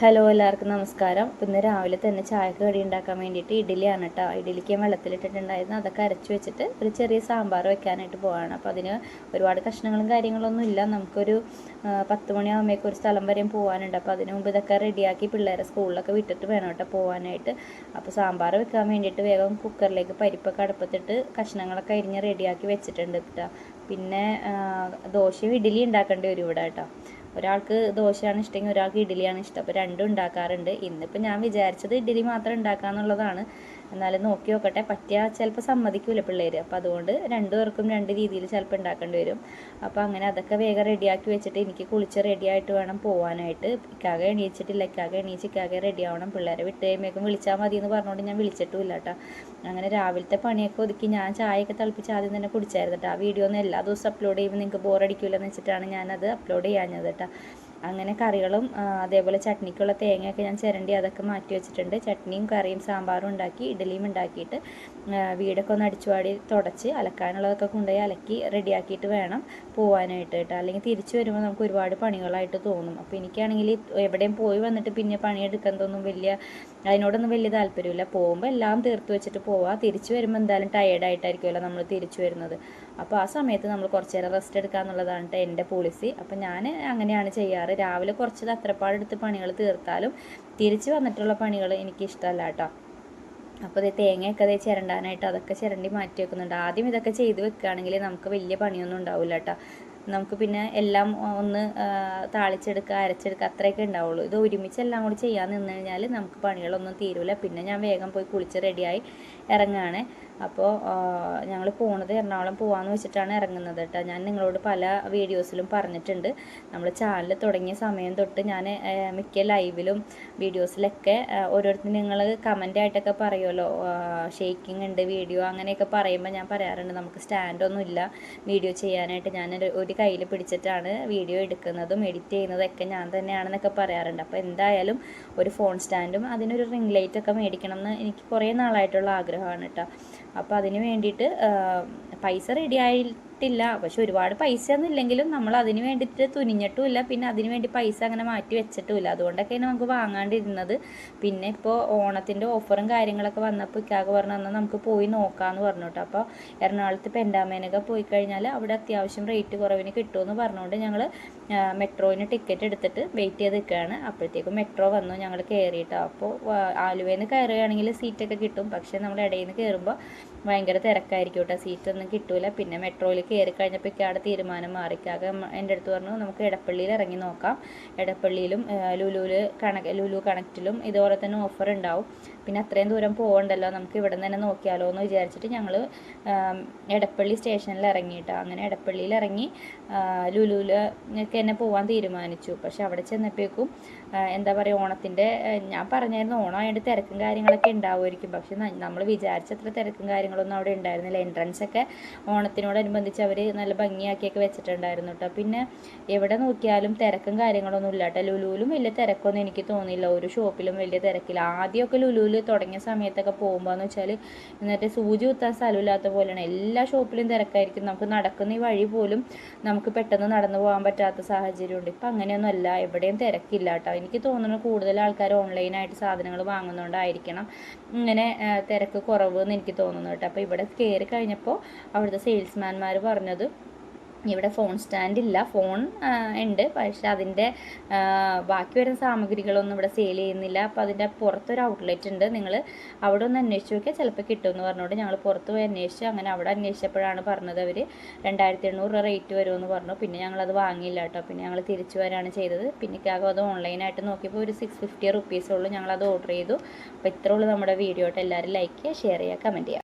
Hello എല്ലാവർക്കും നമസ്കാരം. ഇന്ന് രാവിലെ തന്നെ ചായക്ക് കടി ഉണ്ടാക്കാൻ വേണ്ടിയിട്ട് ഇഡ്ഡലിയാണ് കേട്ടോ ഇഡ്ഡലിക്ക് വെള്ളത്തിലിട്ടിട്ടുണ്ടായിരുന്നു. അതൊക്കെ അരച്ച് വെച്ചിട്ട് ഒരു ചെറിയ സാമ്പാർ വെക്കാനായിട്ട് പോവാണ്. അപ്പോൾ അതിന് ഒരുപാട് കഷ്ണങ്ങളും കാര്യങ്ങളൊന്നും ഇല്ല. നമുക്കൊരു പത്ത് മണിയാകുമ്പോഴേക്കും ഒരു സ്ഥലം വരെയും പോകാനുണ്ട് അപ്പോൾ അതിന് മുമ്പ് ഇതൊക്കെ റെഡിയാക്കി പിള്ളേരെ സ്കൂളിലൊക്കെ വിട്ടിട്ട് വേണം കേട്ടോ പോകാനായിട്ട് അപ്പോൾ സാമ്പാർ വെക്കാൻ വേണ്ടിയിട്ട് വേഗം കുക്കറിലേക്ക് പരിപ്പൊക്കെ അടുപ്പത്തിട്ട് കഷ്ണങ്ങളൊക്കെ അരിഞ്ഞ് റെഡിയാക്കി വെച്ചിട്ടുണ്ട് കേട്ടോ പിന്നെ ദോശയും ഇഡ്ഡലി ഉണ്ടാക്കേണ്ടി വരും ഇവിടെ കേട്ടോ ഒരാൾക്ക് ദോശയാണ് ഇഷ്ടമെങ്കിൽ ഒരാൾക്ക് ഇഡ്ഡലിയാണ് ഇഷ്ടം. അപ്പോൾ രണ്ടും ഉണ്ടാക്കാറുണ്ട്. ഇന്നിപ്പോൾ ഞാൻ വിചാരിച്ചത് ഇഡ്ഡലി മാത്രം ഉണ്ടാക്കാന്നുള്ളതാണ്. എന്നാലും നോക്കി നോക്കട്ടെ പറ്റിയാൽ ചിലപ്പോൾ സമ്മതിക്കില്ല പിള്ളേർ അപ്പോൾ അതുകൊണ്ട് രണ്ടു പേർക്കും രണ്ട് രീതിയിൽ ചിലപ്പോൾ ഉണ്ടാക്കേണ്ടി വരും. അപ്പോൾ അങ്ങനെ അതൊക്കെ വേഗം റെഡിയാക്കി വെച്ചിട്ട് എനിക്ക് കുളിച്ച് റെഡിയായിട്ട് വേണം പോകാനായിട്ട് ഇക്കാകെ എണീച്ചിട്ടില്ല ഇക്കാകെ എണീച്ച് ഇക്കാകെ റെഡി ആവണം. പിള്ളേരെ വിട്ട് കഴിയുമ്പോഴേക്കും വിളിച്ചാൽ മതി എന്ന് പറഞ്ഞുകൊണ്ട് ഞാൻ വിളിച്ചിട്ടുമില്ല കേട്ടോ അങ്ങനെ രാവിലത്തെ പണിയൊക്കെ ഒതുക്കി ഞാൻ ചായയൊക്കെ തിളപ്പിച്ച് ആദ്യം തന്നെ കുടിച്ചായിരുന്നു കേട്ടോ ആ വീഡിയോ ഒന്നും എല്ലാ ദിവസവും അപ്ലോഡ് ചെയ്യുമ്പോൾ നിങ്ങൾക്ക് ബോറടിക്കില്ലെന്ന് വെച്ചിട്ടാണ് ഞാനത് അപ്ലോഡ് ചെയ്യാഞ്ഞത് കേട്ടോ അങ്ങനെ കറികളും അതേപോലെ ചട്നിക്കുള്ള തേങ്ങയൊക്കെ ഞാൻ ചിരണ്ടി അതൊക്കെ മാറ്റി വെച്ചിട്ടുണ്ട്. ചട്നിയും കറിയും സാമ്പാറും ഉണ്ടാക്കി ഇഡലിയും ഉണ്ടാക്കിയിട്ട് വീടൊക്കെ ഒന്ന് അടിച്ചുവാടി തുടച്ച് അലക്കാനുള്ളതൊക്കെ കൊണ്ടുപോയി അലക്കി റെഡിയാക്കിയിട്ട് വേണം പോവാനായിട്ട് കേട്ടോ. അല്ലെങ്കിൽ തിരിച്ചു വരുമ്പോൾ നമുക്ക് ഒരുപാട് പണികളായിട്ട് തോന്നും. അപ്പോൾ എനിക്കാണെങ്കിൽ എവിടെയും പോയി വന്നിട്ട് പിന്നെ പണിയെടുക്കുന്നതൊന്നും വലിയ അതിനോടൊന്നും വലിയ താല്പര്യമില്ല. പോകുമ്പോൾ എല്ലാം തീർത്ത് വെച്ചിട്ട് പോവാം. തിരിച്ചു വരുമ്പോൾ എന്തായാലും ടയേർഡായിട്ടായിരിക്കുമല്ലോ നമ്മൾ തിരിച്ചു വരുന്നത്. അപ്പോൾ ആ സമയത്ത് നമ്മൾ കുറച്ച് നേരം റെസ്റ്റ് എടുക്കുക എന്നുള്ളതാണ് എന്റെ പോളിസി അപ്പോൾ ഞാൻ അങ്ങനെയാണ് ചെയ്യാറ്. രാവിലെ കുറച്ച് തത്രപ്പാടെടുത്ത് പണികൾ തീർത്താലും തിരിച്ച് വന്നിട്ടുള്ള പണികൾ എനിക്ക് ഇഷ്ടമല്ല കേട്ടോ. അപ്പോൾ ഇത് തേങ്ങയൊക്കെ അതേ ചിരണ്ടാനായിട്ട് അതൊക്കെ ചിരണ്ടി മാറ്റി വെക്കുന്നുണ്ട്. ആദ്യം ഇതൊക്കെ ചെയ്ത് വെക്കുകയാണെങ്കിൽ നമുക്ക് വലിയ പണിയൊന്നും ഉണ്ടാവില്ല കേട്ടോ. നമുക്ക് പിന്നെ എല്ലാം ഒന്ന് താളിച്ചെടുക്കുക അരച്ചെടുക്കുക അത്രയൊക്കെ ഉണ്ടാവുള്ളൂ. ഇത് ഒരുമിച്ച് എല്ലാം കൂടി ചെയ്യാൻ നിന്ന് കഴിഞ്ഞാൽ നമുക്ക് പണികളൊന്നും തീരൂല. പിന്നെ ഞാൻ വേഗം പോയി കുളിച്ച് റെഡിയായി ഇറങ്ങുകയാണ്. അപ്പോൾ ഞങ്ങൾ പോണത് എറണാകുളം പോകാമെന്ന് വെച്ചിട്ടാണ് ഇറങ്ങുന്നത് കേട്ടോ ഞാൻ നിങ്ങളോട് പല വീഡിയോസിലും പറഞ്ഞിട്ടുണ്ട്. നമ്മൾ ചാനൽ തുടങ്ങിയ സമയം തൊട്ട് ഞാൻ മിക്ക ലൈവിലും വീഡിയോസിലൊക്കെ ഓരോരുത്തർ നിങ്ങൾ കമന്റ് ആയിട്ടൊക്കെ പറയുമല്ലോ ഷേക്കിംഗ് ഉണ്ട് വീഡിയോ അങ്ങനെയൊക്കെ പറയുമ്പോൾ ഞാൻ പറയാറുണ്ട് നമുക്ക് സ്റ്റാൻഡൊന്നും ഇല്ല. വീഡിയോ ചെയ്യാനായിട്ട് ഞാൻ ഒരു കയ്യിൽ പിടിച്ചിട്ടാണ് വീഡിയോ എടുക്കുന്നതും എഡിറ്റ് ചെയ്യുന്നതൊക്കെ ഞാൻ തന്നെയാണെന്നൊക്കെ പറയാറുണ്ട്. അപ്പോൾ എന്തായാലും ഒരു ഫോൺ സ്റ്റാൻഡും അതിനൊരു റിംഗ് ലൈറ്റൊക്കെ മേടിക്കണം എന്ന് എനിക്ക് കുറേ നാളായിട്ടുള്ള ആഗ്രഹമാണ് കേട്ടോ അപ്പോൾ അതിന് വേണ്ടിയിട്ട് പൈസ റെഡി ആയിട്ടില്ല പക്ഷെ ഒരുപാട് പൈസ ഒന്നും ഇല്ലെങ്കിലും നമ്മൾ അതിന് വേണ്ടിയിട്ട് തുനിഞ്ഞിട്ടുമില്ല. പിന്നെ അതിന് വേണ്ടി പൈസ അങ്ങനെ മാറ്റി വെച്ചിട്ടുമില്ല. അതുകൊണ്ടൊക്കെയാണ് നമുക്ക് വാങ്ങാണ്ടിരുന്നത്. പിന്നെ ഇപ്പോൾ ഓണത്തിന്റെ ഓഫറും കാര്യങ്ങളൊക്കെ വന്നപ്പോൾ ഇക്കാകെ പറഞ്ഞു എന്നാൽ നമുക്ക് പോയി നോക്കാമെന്ന് പറഞ്ഞു കേട്ടോ. അപ്പോൾ എറണാകുളത്ത് പെൻഡാമേനൊക്കെ പോയി കഴിഞ്ഞാൽ അവിടെ അത്യാവശ്യം റേറ്റ് കുറവിന് കിട്ടുമെന്ന് പറഞ്ഞുകൊണ്ട് ഞങ്ങൾ മെട്രോയിന് ടിക്കറ്റ് എടുത്തിട്ട് വെയിറ്റ് ചെയ്ത് നിൽക്കുകയാണ്. അപ്പോഴത്തേക്കും മെട്രോ വന്നു ഞങ്ങൾ കയറിയിട്ടോ. അപ്പോൾ ആലുവയിൽ നിന്ന് കയറുകയാണെങ്കിൽ സീറ്റൊക്കെ കിട്ടും. പക്ഷേ നമ്മൾ ഇടയിൽ നിന്ന് കയറുമ്പോൾ ഭയങ്കര തിരക്കായിരിക്കും കേട്ടോ. സീറ്റൊന്നും കിട്ടൂല. പിന്നെ മെട്രോയിൽ കയറി കഴിഞ്ഞപ്പോഴേക്കാണ് തീരുമാനം മാറിക്കാകെ. എന്റെ അടുത്ത് പറഞ്ഞു നമുക്ക് എടപ്പള്ളിയിൽ ഇറങ്ങി നോക്കാം. എടപ്പള്ളിയിലും ലുലുവിൽ കണക്ക് ലുലു കണക്റ്റിലും ഇതുപോലെ തന്നെ ഓഫർ ഉണ്ടാവും. പിന്നെ അത്രയും ദൂരം പോകണ്ടല്ലോ നമുക്ക് ഇവിടെ നിന്ന് തന്നെ നോക്കിയാലോ എന്ന് വിചാരിച്ചിട്ട് ഞങ്ങൾ എടപ്പള്ളി സ്റ്റേഷനിൽ ഇറങ്ങിയിട്ടോ. അങ്ങനെ എടപ്പള്ളിയിൽ ഇറങ്ങി ലുലുവിൽ ഒക്കെ തന്നെ പോകാൻ തീരുമാനിച്ചു. പക്ഷെ അവിടെ ചെന്നപ്പോഴേക്കും എന്താ പറയുക ഓണത്തിന്റെ ഞാൻ പറഞ്ഞായിരുന്നു ഓണം അതിന്റെ തിരക്കും കാര്യങ്ങളൊക്കെ ഉണ്ടാവുമായിരിക്കും. പക്ഷെ നമ്മൾ വിചാരിച്ചത്ര തിരക്കും കാര്യങ്ങളൊന്നും അവിടെ ഉണ്ടായിരുന്നില്ല. എൻട്രൻസ് ഒക്കെ ഓണത്തിനോടനുബന്ധിച്ച് അവർ നല്ല ഭംഗിയാക്കിയൊക്കെ വെച്ചിട്ടുണ്ടായിരുന്നു കേട്ടോ പിന്നെ എവിടെ നോക്കിയാലും തിരക്കും കാര്യങ്ങളൊന്നും ഇല്ല കേട്ടോ ലുലുവിലും വലിയ തിരക്കൊന്നും എനിക്ക് തോന്നിയില്ല. ഒരു ഷോപ്പിലും വലിയ തിരക്കില്ല. ആദ്യമൊക്കെ ലുലുവിൽ തുടങ്ങിയ സമയത്തൊക്കെ പോകുമ്പോൾ എന്ന് വെച്ചാൽ എന്നിട്ട് സൂചി കുത്താൻ സ്ഥലമില്ലാത്ത പോലെയാണ്. എല്ലാ ഷോപ്പിലും തിരക്കായിരിക്കും. നമുക്ക് നടക്കുന്ന ഈ വഴി പോലും നമുക്ക് പെട്ടെന്ന് നടന്നു പോകാൻ പറ്റാത്ത സാഹചര്യമുണ്ട്. ഇപ്പം അങ്ങനെയൊന്നും അല്ല. എവിടെയും തിരക്കില്ല കേട്ടോ എനിക്ക് തോന്നുന്നു കൂടുതൽ ആൾക്കാർ ഓൺലൈനായിട്ട് സാധനങ്ങൾ വാങ്ങുന്നതുകൊണ്ടായിരിക്കണം ഇങ്ങനെ തിരക്ക് കുറവ് എന്ന് എനിക്ക് തോന്നുന്നു കേട്ടോ അപ്പോൾ ഇവിടെ കയറി കഴിഞ്ഞപ്പോൾ അവിടുത്തെ സെയിൽസ്മാൻമാർ പറഞ്ഞത്. ഇവിടെ ഫോൺ സ്റ്റാൻഡ് ഇല്ല. ഫോൺ ഉണ്ട്. പക്ഷെ അതിന്റെ ബാക്കി വരുന്ന സാമഗ്രികളൊന്നും ഇവിടെ സെയിൽ ചെയ്യുന്നില്ല. അപ്പോൾ അതിന്റെ പുറത്തൊരു ഔട്ട്ലെറ്റ് ഉണ്ട്. നിങ്ങൾ അവിടെ ഒന്ന് അന്വേഷിച്ച് നോക്കിയാൽ ചിലപ്പോൾ കിട്ടുമെന്ന് പറഞ്ഞുകൊണ്ട് ഞങ്ങൾ പുറത്ത് പോയി അന്വേഷിച്ച് അങ്ങനെ അവിടെ അന്വേഷിച്ചപ്പോഴാണ് പറഞ്ഞത് അവർ രണ്ടായിരത്തി എണ്ണൂറ് രൂപ റേറ്റ് വരുമെന്ന് പറഞ്ഞു. പിന്നെ ഞങ്ങളത് വാങ്ങിയില്ല കേട്ടോ. പിന്നെ ഞങ്ങൾ തിരിച്ചു വരാണ് ചെയ്തത്. പിന്നെ ആകെ അത് ഓൺലൈനായിട്ട് നോക്കിയപ്പോൾ ഒരു സിക്സ് ഫിഫ്റ്റി റുപ്പീസേ ഉള്ളൂ ഞങ്ങളത് ഓർഡർ ചെയ്തു. അപ്പോൾ ഇത്രയുള്ളൂ നമ്മുടെ വീഡിയോ ആയിട്ട് എല്ലാവരും ലൈക്ക് ചെയ്യുക ഷെയർ ചെയ്യുക കമന്റ് ചെയ്യുക.